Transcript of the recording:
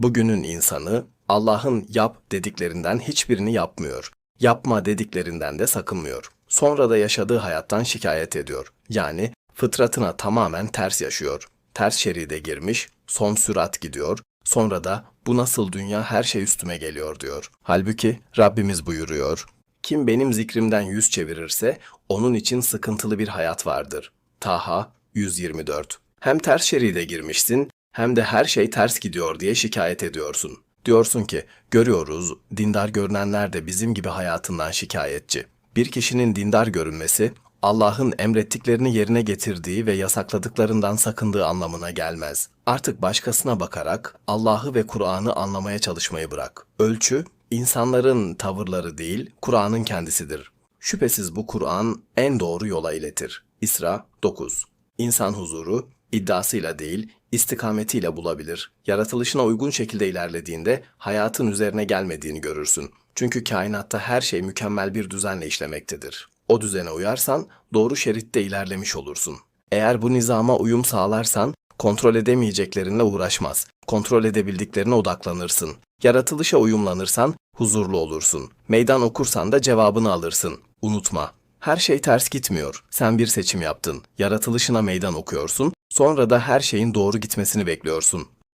Bugünün insanı Allah'ın yap dediklerinden hiçbirini yapmıyor. Yapma dediklerinden de sakınmıyor. Sonra da yaşadığı hayattan şikayet ediyor. Yani fıtratına tamamen ters yaşıyor. Ters şeride girmiş, son sürat gidiyor. Sonra da bu nasıl dünya her şey üstüme geliyor diyor. Halbuki Rabbimiz buyuruyor. Kim benim zikrimden yüz çevirirse onun için sıkıntılı bir hayat vardır. Taha 124 Hem ters şeride girmişsin hem de her şey ters gidiyor diye şikayet ediyorsun. Diyorsun ki görüyoruz dindar görünenler de bizim gibi hayatından şikayetçi. Bir kişinin dindar görünmesi Allah'ın emrettiklerini yerine getirdiği ve yasakladıklarından sakındığı anlamına gelmez. Artık başkasına bakarak Allah'ı ve Kur'an'ı anlamaya çalışmayı bırak. Ölçü insanların tavırları değil, Kur'an'ın kendisidir. Şüphesiz bu Kur'an en doğru yola iletir. İsra 9 İnsan huzuru iddiasıyla değil, istikametiyle bulabilir. Yaratılışına uygun şekilde ilerlediğinde hayatın üzerine gelmediğini görürsün. Çünkü kainatta her şey mükemmel bir düzenle işlemektedir. O düzene uyarsan doğru şeritte ilerlemiş olursun. Eğer bu nizama uyum sağlarsan kontrol edemeyeceklerinle uğraşmaz. Kontrol edebildiklerine odaklanırsın. Yaratılışa uyumlanırsan huzurlu olursun. Meydan okursan da cevabını alırsın. Unutma. Her şey ters gitmiyor. Sen bir seçim yaptın. Yaratılışına meydan okuyorsun. Sonra da her şeyin doğru gitmesini bekliyorsun.